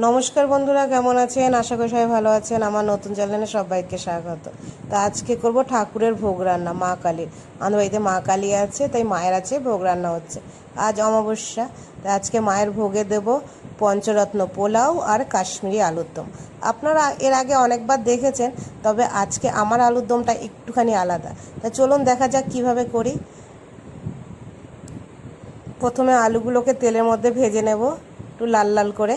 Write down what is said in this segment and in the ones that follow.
নমস্কার বন্ধুরা, কেমন আছেন? আশা করি সবাই ভালো আছেন। আমার নতুন চ্যানেলে সবাইকে স্বাগত। তা আজকে করব ঠাকুরের ভোগ রান্না, মা কালীর। আমাদের বাড়িতে মা কালী আছে, তাই মায়ের আছে, ভোগ রান্না হচ্ছে। আজ অমাবস্যা তাই আজকে মায়ের ভোগে দেব পঞ্চরত্ন পোলাও আর কাশ্মীরি আলুর দম। আপনারা এর আগে অনেকবার দেখেছেন, তবে আজকে আমার আলুর দমটা একটুখানি আলাদা। তা চলুন দেখা যাক কীভাবে করি। প্রথমে আলুগুলোকে তেলের মধ্যে ভেজে নেব, একটু লাল লাল করে।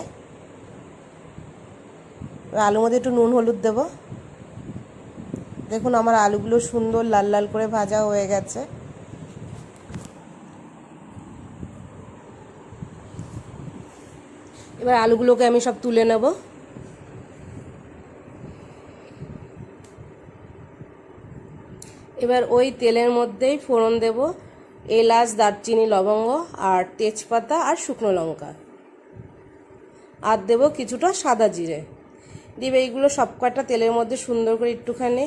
আলুর মধ্যে একটু নুন, হলুদ দেব। দেখুন আমার আলুগুলো সুন্দর লাল লাল করে ভাজা হয়ে গেছে। এবার আলুগুলোকে আমি সব তুলে নেব। এবার ওই তেলের মধ্যেই ফোড়ন দেব, এলাচ, দারচিনি, লবঙ্গ আর তেজপাতা আর শুকনো লঙ্কা। আর দেব কিছুটা সাদা জিরে। দিয়ে এইগুলো সব কটা তেলের মধ্যে সুন্দর করে একটুখানি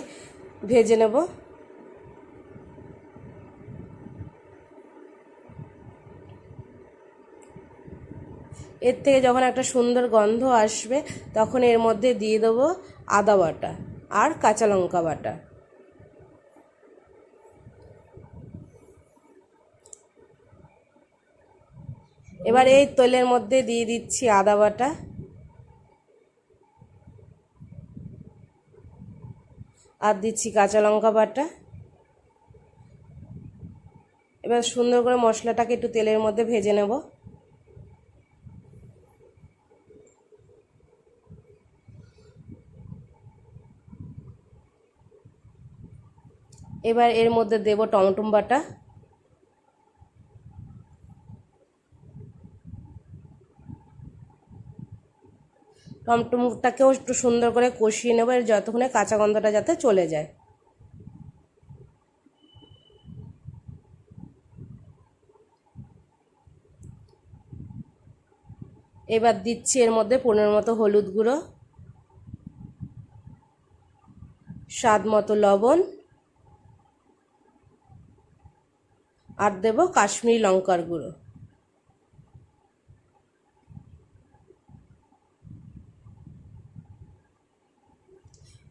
ভেজে নেব। এর থেকে যখন একটা সুন্দর গন্ধ আসবে, তখন এর মধ্যে দিয়ে দেবো আদা বাটা আর কাঁচা লঙ্কা বাটা। এবার এই তেলের মধ্যে দিয়ে দিচ্ছি আদা বাটা। আর দিচ্ছি কাঁচা লঙ্কা বাটা। এবার সুন্দর করে মশলাটাকে একটু তেলের মধ্যে ভেজে নেব। এবার এর মধ্যে দেব টমেটো বাটা। টমটমটাকেও একটু সুন্দর করে কষিয়ে নেব, এর যতক্ষণে কাঁচা গন্ধটা যাতে চলে যায়। এবার দিচ্ছি এর মধ্যে পনেরো মতো হলুদ গুঁড়ো, স্বাদ মতো লবণ, আর দেব কাশ্মীরি লঙ্কার গুঁড়ো।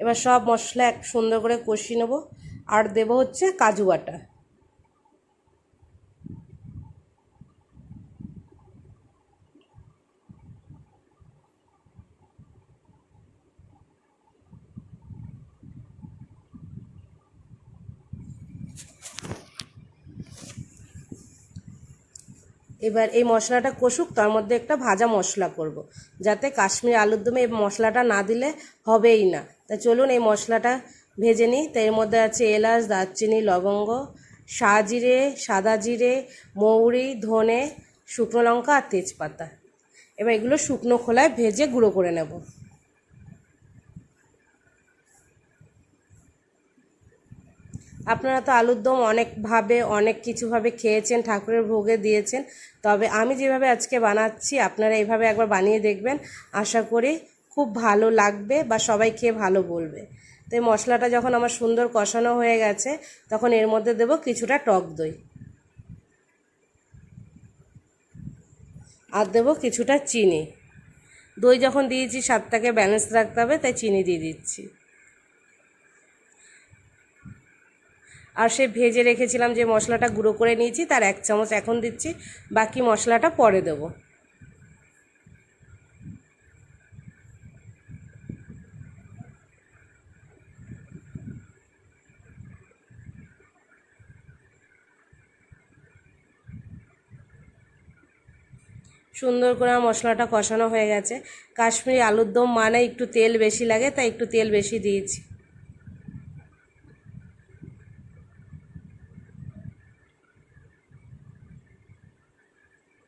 এবার সব মশলা এক সুন্দর করে কষিয়ে নেব। আর দেব হচ্ছে কাজু বাটা। এবার এই মশলাটা কষুক, তার মধ্যে একটা ভাজা মশলা করব। যাতে কাশ্মীর আলুর দমে এই মশলাটা না দিলে হবেই না। তা চলুন এই মশলাটা ভেজে নিই। তো এর মধ্যে আছে এলাচ, দারচিনি, লবঙ্গ জিরে, সাদা জিরে, মৌরি, ধনে, শুকনো লঙ্কা আর তেজপাতা। এবার এগুলো শুকনো খোলায় ভেজে গুঁড়ো করে নেব। আপনারা তো আলুর দম অনেকভাবে, অনেক কিছুভাবে খেয়েছেন, ঠাকুরের ভোগে দিয়েছেন। তবে আমি যেভাবে আজকে বানাচ্ছি, আপনারা এইভাবে একবার বানিয়ে দেখবেন। আশা করি খুব ভালো লাগবে বা সবাই খেয়ে ভালো বলবে। তো এই মশলাটা যখন আমার সুন্দর কষানো হয়ে গেছে, তখন এর মধ্যে দেব কিছুটা টক দই। আর দেবো কিছুটা চিনি। দই যখন দিয়েছি, স্বাদটাকে ব্যালেন্স রাখতে হবে, তাই চিনি দিয়ে দিচ্ছি। আর সে ভেজে রেখেছিলাম যে মশলাটা গুঁড়ো করে নিয়েছি, তার এক চামচ এখন দিচ্ছি, বাকি মশলাটা পরে দেব। সুন্দর করে মশলাটা কষানো হয়ে গেছে। কাশ্মীরি আলুর দম মানে একটু তেল বেশি লাগে, তাই একটু তেল বেশি দিয়েছি।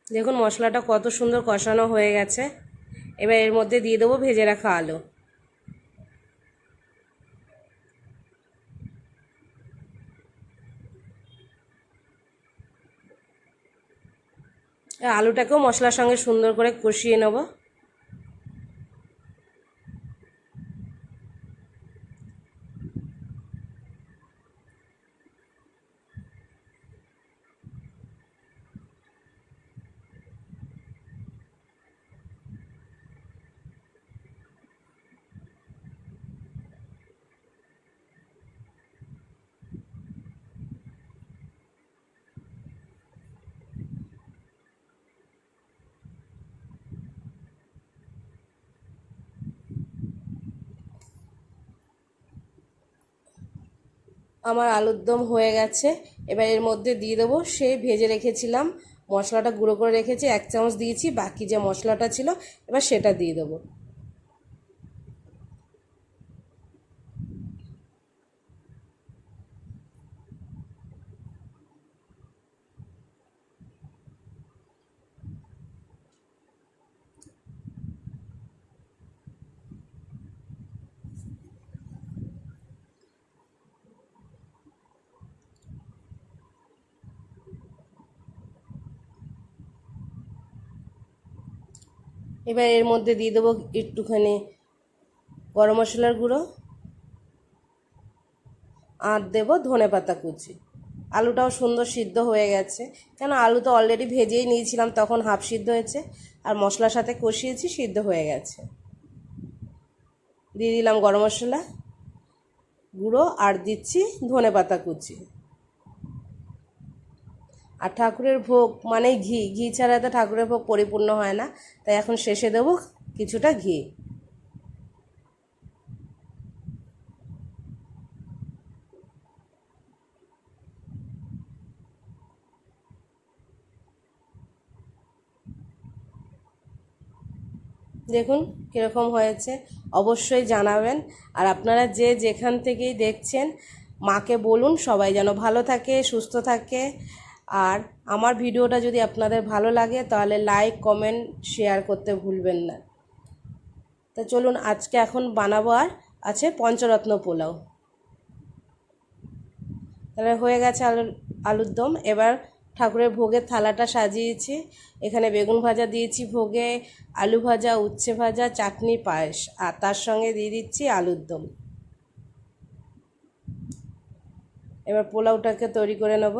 দেখুন মশলাটা কত সুন্দর কষানো হয়ে গেছে। এবার এর মধ্যে দিয়ে দেবো ভেজে রাখা আলু। আলুটাকেও মশলার সঙ্গে সুন্দর করে কষিয়ে নেব। আমার আলুর দম হয়ে গেছে। এবার এর মধ্যে দিয়ে দেবো। সে ভেজে রেখেছিলাম। মশলাটা গুঁড়ো করে রেখেছি, এক চামচ দিয়েছি। বাকি যে মশলাটা ছিল, এবার সেটা দিয়ে দেবো। এবার এর মধ্যে দিয়ে দেবো একটুখানি গরম মশলার গুঁড়ো। আর দেবো ধনে পাতা কুচি। আলুটাও সুন্দর সিদ্ধ হয়ে গেছে। কেন আলু তো অলরেডি ভেজেই নিয়েছিলাম, তখন হাফ সিদ্ধ হয়েছে। আর মশলার সাথে কষিয়েছি, সিদ্ধ হয়ে গেছে। দিয়ে দিলাম গরম মশলা, গুঁড়ো, আর দিচ্ছি ধনে পাতা কুচি। আর ঠাকুরের ভোগ মানে ঘি। ঘি ছাড়া তো ঠাকুরের ভোগ পরিপূর্ণ হয় না। তাই এখন শেষে দেবো কিছুটা ঘি। দেখুন কীরকম হয়েছে। অবশ্যই জানাবেন। আর আপনারা যে যেখান থেকেই দেখছেন, মাকে বলুন সবাই যেন ভালো থাকে, সুস্থ থাকে। আর আমার ভিডিওটা যদি আপনাদের ভালো লাগে, তাহলে লাইক কমেন্ট শেয়ার করতে ভুলবেন না। তো চলুন, আজকে এখন বানাবো আর আছে পঞ্চরত্ন পোলাও। তাহলে হয়ে গেছে আলুর আলুর দম। এবার ঠাকুরের ভোগের থালাটা সাজিয়েছি। এখানে বেগুন ভাজা দিয়েছি ভোগে, আলু ভাজা, উচ্ছে ভাজা, চাটনি, পায়েস। আর তার সঙ্গে দিয়ে দিচ্ছি আলুর দম। এবার পোলাওটাকে তৈরি করে নেব।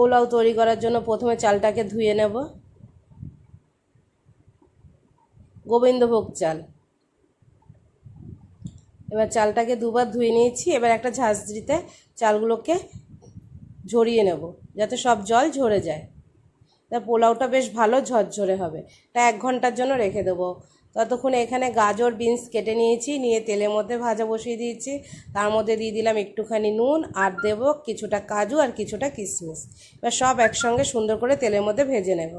পোলাও তৈরি করার জন্য প্রথমে চালটাকে ধুয়ে নেব। গোবিন্দভোগ চাল। এবার চালটাকে দুবার ধুয়ে নিয়েছি, এবার একটা ঝাঁঝরিতে চালগুলোকে ঝরিয়ে নেব, যাতে সব জল ঝরে যায়। তা পোলাওটা বেশ ভালো ঝরঝরে হবে। তা এক ঘণ্টার জন্য রেখে দেবো। ততক্ষণ এখানে গাজর, বিনস কেটে নিয়েছি, নিয়ে তেলের মধ্যে ভাজা বসিয়ে দিয়েছি। তার মধ্যে দিয়ে দিলাম একটুখানি নুন, আর দেবো কিছুটা কাজু আর কিছুটা কিশমিশ। এবার সব একসঙ্গে সুন্দর করে তেলের মধ্যে ভেজে নেব।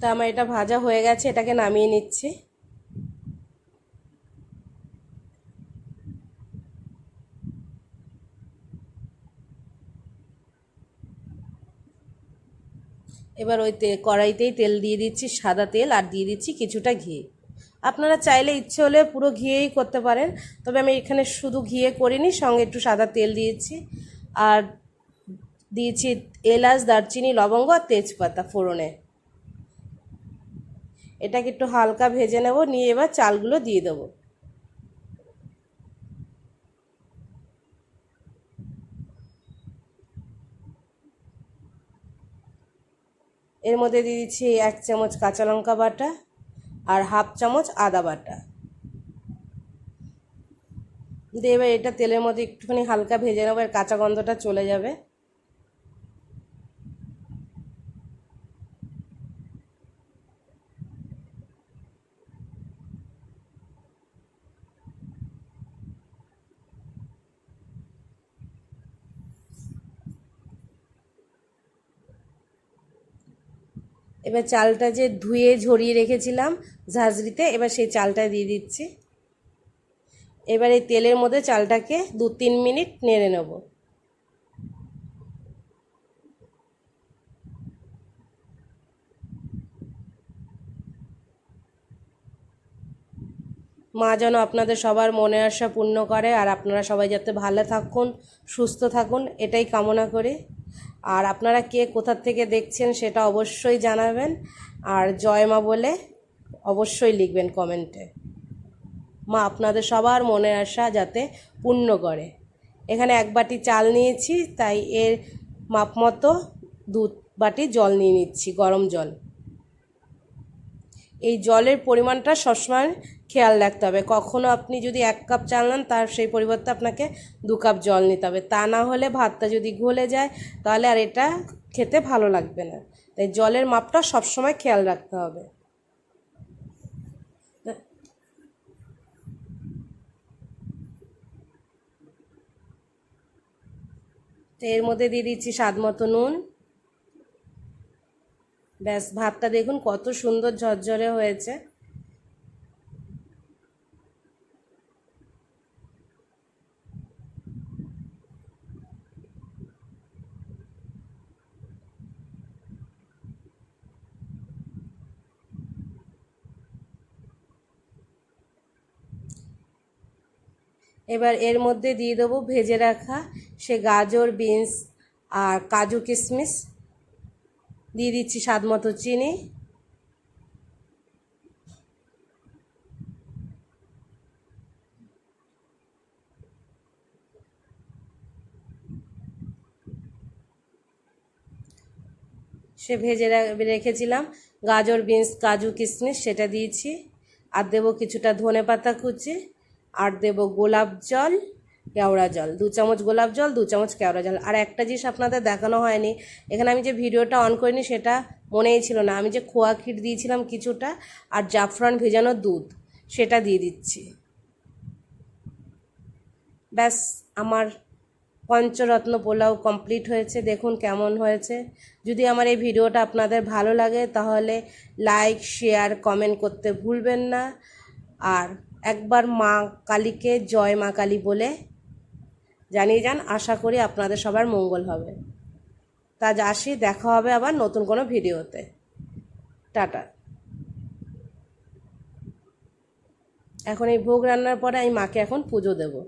তা আমার এটা ভাজা হয়ে গেছে, এটাকে নামিয়ে নিচ্ছি। এবার ওই তে কড়াইতেই তেল দিয়ে দিচ্ছি সাদা তেল আর দিয়ে দিচ্ছি কিছুটা ঘি। আপনারা চাইলে ইচ্ছে হলে পুরো ঘিয়েই করতে পারেন, তবে আমি এখানে শুধু ঘিয়ে করিনি, সঙ্গে একটু সাদা তেল দিয়েছি। আর দিয়েছি এলাচ, দারচিনি, লবঙ্গ আর তেজপাতা ফোড়নে। এটাকে একটু হালকা ভেজে নেব, নিয়ে এবার চালগুলো দিয়ে দেবো। এর মধ্যে দিয়ে দিচ্ছি এক চামচ কাঁচা লঙ্কা বাটা আর হাফ চামচ আদা বাটা। দিয়ে এবার এটা তেলের মধ্যে একটুখানি হালকা ভেজে নেব, এর কাঁচা গন্ধটা চলে যাবে। এবার চালটা যে ধুয়ে ঝরিয়ে রেখেছিলাম ঝাঁঝরিতে, এবার সেই চালটা দিয়ে দিচ্ছি। এবার এই তেলের মধ্যে চালটাকে দু তিন মিনিট নেড়ে নেব। মা যেন আপনাদের সবার মনে আশা পূর্ণ করে, আর আপনারা সবাই যাতে ভালো থাকুন, সুস্থ থাকুন, এটাই কামনা করি। আর আপনারা কে কোথার থেকে দেখছেন সেটা অবশ্যই জানাবেন। আর জয় মা বলে অবশ্যই লিখবেন কমেন্টে। মা, আপনাদের সবার মনের আশা যাতে পূর্ণ করে। এখানে এক বাটি চাল নিয়েছি, তাই এর মাপ মতো দু বাটি জল নিয়ে নিচ্ছি, গরম জল। এই জলের পরিমাণটা সবসময় খেয়াল রাখতে হবে। কখনও আপনি যদি এক কাপ চাল নেন, তার সেই পরিবর্তে আপনাকে দু কাপ জল নিতে হবে। তা না হলে ভাতটা যদি গলে যায়, তাহলে আর এটা খেতে ভালো লাগবে না। তাই জলের মাপটা সবসময় খেয়াল রাখতে হবে। তো এর মধ্যে দিয়ে দিচ্ছি স্বাদ মতো নুন। ব্যাস, ভাতটা দেখুন কত সুন্দর ঝরঝরে হয়েছে। এবার এর মধ্যে দিয়ে দেবো ভেজে রাখা সে গাজর, বিনস আর কাজু কিশমিশ। দিয়ে দিচ্ছি স্বাদ মতো চিনি। সে ভেজে রেখেছিলাম। গাজর, বিনস, কাজু কিশমিশ সেটা দিয়েছি। আর দেবো কিছুটা ধনে পাতা কুচি, আর দেবো গোলাপ জল। কেওড়া জল, দু চামচ গোলাপ জল, দু চামচ কেওড়া জল। আর একটা জিনিস আপনাদের দেখানো হয়নি, এখানে আমি যে ভিডিওটা অন করিনি সেটা মনেই ছিল না। আমি যে খোয়া ক্ষীর দিয়েছিলাম কিছুটা আর জাফরান ভেজানো দুধ, সেটা দিয়ে দিচ্ছি। ব্যাস, আমার পঞ্চরত্ন পোলাও কমপ্লিট হয়েছে, দেখুন কেমন হয়েছে। যদি আমার এই ভিডিওটা আপনাদের ভালো লাগে, তাহলে লাইক শেয়ার কমেন্ট করতে ভুলবেন না। আর একবার মা কালীকে জয় মা কালী বলে জানিয়ে যান, আশা করি আপনাদের সবার মঙ্গল হবে। তা আসি, দেখা হবে আবার নতুন কোনো ভিডিওতে। টাটা। এখন এই ভোগ রান্নার পরে আমি মাকে এখন পুজো দেবো।